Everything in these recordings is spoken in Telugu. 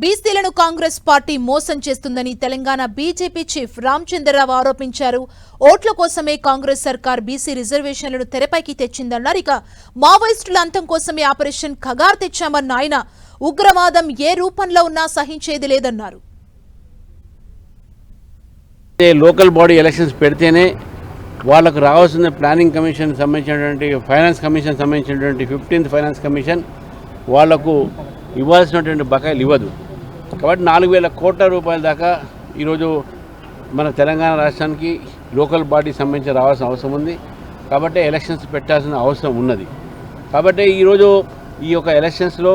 బీసీలను కాంగ్రెస్ పార్టీ మోసం చేస్తుందని తెలంగాణ బీజేపీ చీఫ్ రామచంద్రరావు ఆరోపించారు. ఓట్ల కోసమే కాంగ్రెస్ సర్కార్ బీసీ రిజర్వేషన్లను తెరపైకి తెచ్చిందన్నారు. ఇక మావోయిస్టుల అంతం కోసమే ఆపరేషన్ ఖగార్ తెచ్చామన్న ఆయన ఉగ్రవాదం ఏ రూపంలో ఉన్నా సహించేది లేదన్నారు. లోకల్ బాడీ ఎలక్షన్స్ పెడితేనే వాళ్ళకు రావాల్సిన ప్లానింగ్ కమిషన్ సంబంధించినటువంటి ఫైనాన్స్ కమిషన్ సంబంధించినటువంటి ఫిఫ్టీన్త్ ఫైనాన్స్ కమిషన్ వాళ్ళకు ఇవ్వాల్సినటువంటి బకాయిలు ఇవ్వదు. కాబట్టి నాలుగు వేల కోట్ల రూపాయల దాకా ఈరోజు మన తెలంగాణ రాష్ట్రానికి లోకల్ బాడీ సంబంధించి రావాల్సిన అవసరం ఉంది. కాబట్టి ఎలక్షన్స్ పెట్టాల్సిన అవసరం ఉన్నది. కాబట్టి ఈరోజు ఈ యొక్క ఎలక్షన్స్లో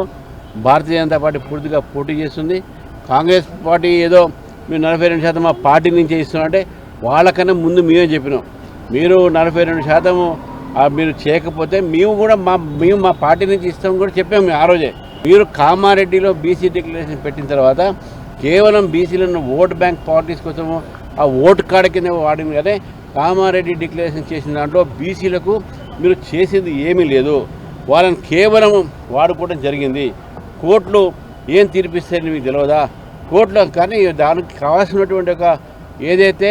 భారతీయ జనతా పార్టీ పూర్తిగా పోటీ చేస్తుంది. కాంగ్రెస్ పార్టీ ఏదో మీరు నలభై రెండు శాతం మా పార్టీ నుంచి ఇస్తున్నారంటే వాళ్ళకన్నా ముందు మేమే చెప్పినాం. మీరు నలభై రెండు శాతం మీరు చేయకపోతే మేము కూడా మా మేము మా పార్టీ నుంచి ఇస్తాం కూడా చెప్పాము ఆ రోజే. మీరు కామారెడ్డిలో బీసీ డిక్లరేషన్ పెట్టిన తర్వాత కేవలం బీసీలను ఓట్ బ్యాంక్ పార్టీస్ కోసము ఆ ఓటు కార్డు కింద వాడింది కదా. కామారెడ్డి డిక్లరేషన్ చేసిన దాంట్లో బీసీలకు మీరు చేసింది ఏమీ లేదు. వాళ్ళని కేవలం వాడుకోవడం జరిగింది. కోర్టులు ఏం తీర్పిస్తాయని మీకు తెలియదా కోర్టులో కానీ దానికి కావాల్సినటువంటి ఒక ఏదైతే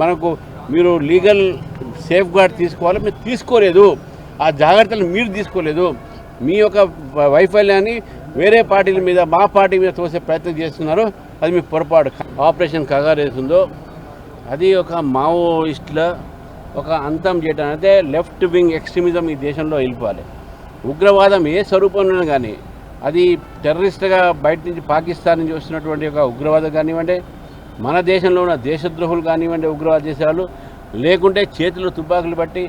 మనకు మీరు లీగల్ సేఫ్ గార్డ్ తీసుకోవాలో మీరు తీసుకోలేదు. ఆ జాగ్రత్తలు మీరు తీసుకోలేదు. మీ యొక్క వైఫల్యాన్ని వేరే పార్టీల మీద మా పార్టీ మీద తోసే ప్రయత్నం చేస్తున్నారు. అది మీ పొరపాటు. ఆపరేషన్ కగారేస్తుందో అది ఒక మావోయిస్టుల ఒక అంతం చేయడం అయితే లెఫ్ట్ వింగ్ ఎక్స్ట్రీమిజం ఈ దేశంలో వెళ్ళిపోవాలి. ఉగ్రవాదం ఏ స్వరూపంలో కానీ అది టెర్రరిస్ట్గా బయట నుంచి పాకిస్తాన్ నుంచి వస్తున్నటువంటి ఒక ఉగ్రవాదం కానివ్వండి మన దేశంలో ఉన్న దేశద్రోహులు కానివ్వండి ఉగ్రవాద దేశాలు లేకుంటే చేతులు తుపాకులు బట్టి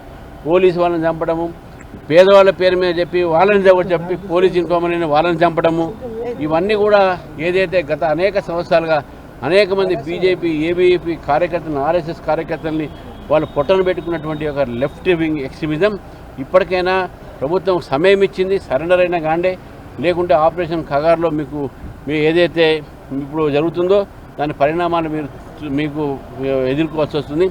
పోలీసు వాళ్ళని చంపడము పేదవాళ్ళ పేరు మీద చెప్పి వాళ్ళని చంప- చెప్పి పోలీస్ ఇన్ఫార్మర్ని వాళ్ళని చంపడము ఇవన్నీ కూడా ఏదైతే గత అనేక సంవత్సరాలుగా అనేక మంది బీజేపీ ఏబీఏపీ కార్యకర్తలను ఆర్ఎస్ఎస్ కార్యకర్తల్ని వాళ్ళు పొట్టను పెట్టుకున్నటువంటి ఒక లెఫ్ట్ వింగ్ ఎక్స్ట్రీమిజం. ఇప్పటికైనా ప్రభుత్వం సమయం ఇచ్చింది సరెండర్ అయినా కాండే. లేకుంటే ఆపరేషన్ ఖగార్లో మీకు మీ ఏదైతే ఇప్పుడు జరుగుతుందో దాని పరిణామాలు మీరు మీకు ఎదుర్కోవాల్సి వస్తుంది.